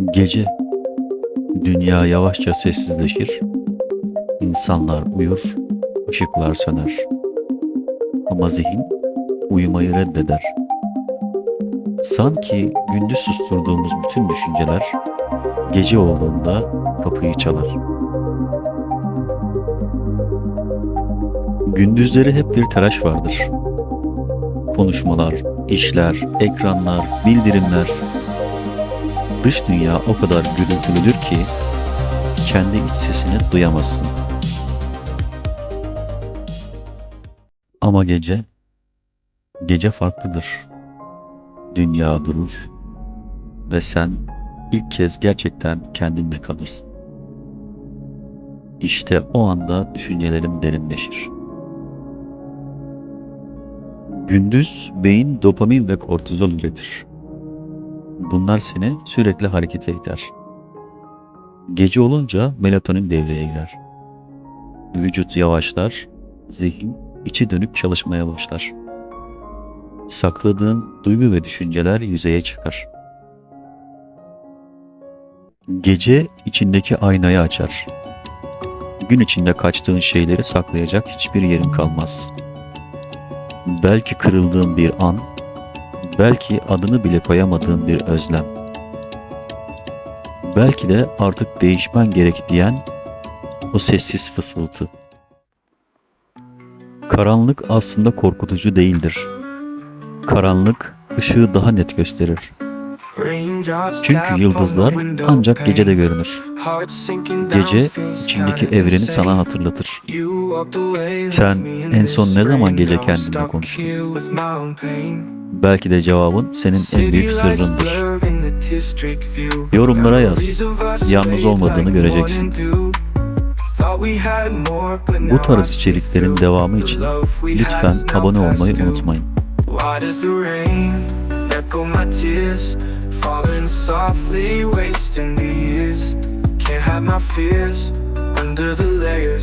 Gece dünya yavaşça sessizleşir. İnsanlar uyur, ışıklar söner. Ama zihin uyumayı reddeder. Sanki gündüz susturduğumuz bütün düşünceler gece olduğunda kapıyı çalar. Gündüzleri hep bir telaş vardır. Konuşmalar, işler, ekranlar, bildirimler, Dış dünya o kadar gürültülüdür ki kendi iç sesini duyamazsın. Ama gece, gece farklıdır. Dünya durur ve sen ilk kez gerçekten kendinle kalırsın. İşte o anda düşüncelerin derinleşir. Gündüz beyin dopamin ve kortizol üretir. Bunlar seni sürekli harekete iter. Gece olunca melatonin devreye girer. Vücut yavaşlar, zihin içi dönük çalışmaya başlar. Sakladığın duygu ve düşünceler yüzeye çıkar. Gece içindeki aynayı açar. Gün içinde kaçtığın şeyleri saklayacak hiçbir yerin kalmaz. Belki kırıldığın bir an Belki adını bile koyamadığın bir özlem. Belki de artık değişmen gerek diyen o sessiz fısıltı. Karanlık aslında korkutucu değildir. Karanlık ışığı daha net gösterir. Çünkü yıldızlar ancak gecede görünür. Gece içindeki evreni sana hatırlatır. Sen en son ne zaman gece kendinle konuştun? Belki de cevabın senin en büyük sırrındır. Yorumlara yaz. Yalnız olmadığını göreceksin. Bu tarz içeriklerin devamı için lütfen abone olmayı unutmayın. Echo my tears? Falling softly, wasting the years. Can't hide my fears under the layers.